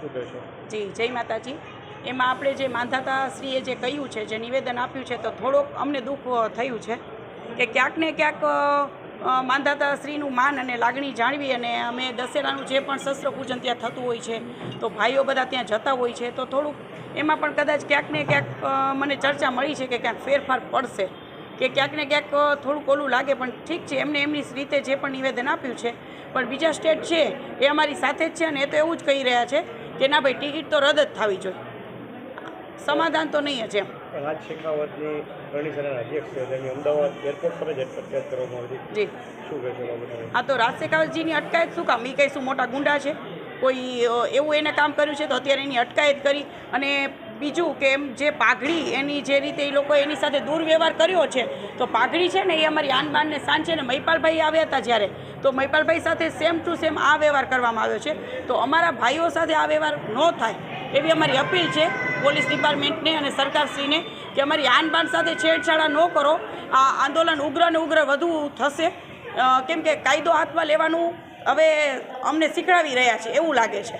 જી, જય માતાજી. એમાં આપણે જે માંધાતાશ્રીએ જે કહ્યું છે, જે નિવેદન આપ્યું છે, તો થોડોક અમને દુઃખ થયું છે કે ક્યાંક ને ક્યાંક માંધાતા માંધાતાશ્રીનું માન અને લાગણી જાણવી અને અમે દશેરાનું જે પણ શસ્ત્ર પૂજન ત્યાં થતું હોય છે, તો ભાઈઓ બધા ત્યાં જતા હોય છે, તો થોડુંક એમાં પણ કદાચ ક્યાંક ને ક્યાંક મને ચર્ચા મળી છે કે ક્યાંક ફેરફાર પડશે, કે ક્યાંક ને ક્યાંક થોડુંક ઓલું લાગે, પણ ઠીક છે, એમને એમની રીતે જે પણ નિવેદન આપ્યું છે, પણ બીજા સ્ટેટ છે, એ અમારી સાથે જ છે અને એ તો એવું જ કહી રહ્યા છે કે ના ભાઈ ટિકિટ તો રદ જ થવી જોઈએ. સમાધાન તો નહીં જ એમ. રાજ શેખાવતની કરણી સેનાના અધ્યક્ષ છે તેમની અમદાવાદ એરપોર્ટ પર જ અટકાયત કરવામાં આવી જી. શું કહેશો બાબતે? આ તો રાજશેખાવતજીની અટકાયત શું કામ? એ કંઈ શું મોટા ગુંડા છે? કોઈ એવું એને કામ કર્યું છે તો અત્યારે એની અટકાયત કરી. અને બીજું કે એમ જે પાઘડી એની જે રીતે એ લોકો એની સાથે દુર્વ્યવહાર કર્યો છે તો પાઘડી છે ને એ અમારી આનબાનને સાંજે ને મહિપાલભાઈ આવ્યા હતા જ્યારે. તો મહિપાલભાઈ સાથે સેમ ટુ સેમ આ વ્યવહાર કરવામાં આવ્યો છે. તો અમારા ભાઈઓ સાથે આ વ્યવહાર ન થાય એવી અમારી અપીલ છે પોલીસ ડિપાર્ટમેન્ટને અને સરકારશ્રીને કે અમારી આનબાન સાથે છેડછાડા ન કરો. આ આંદોલન ઉગ્ર ને ઉગ્ર વધુ થશે. કેમ કે કાયદો હાથમાં લેવાનું હવે અમને શીખડાવી રહ્યા છે એવું લાગે છે.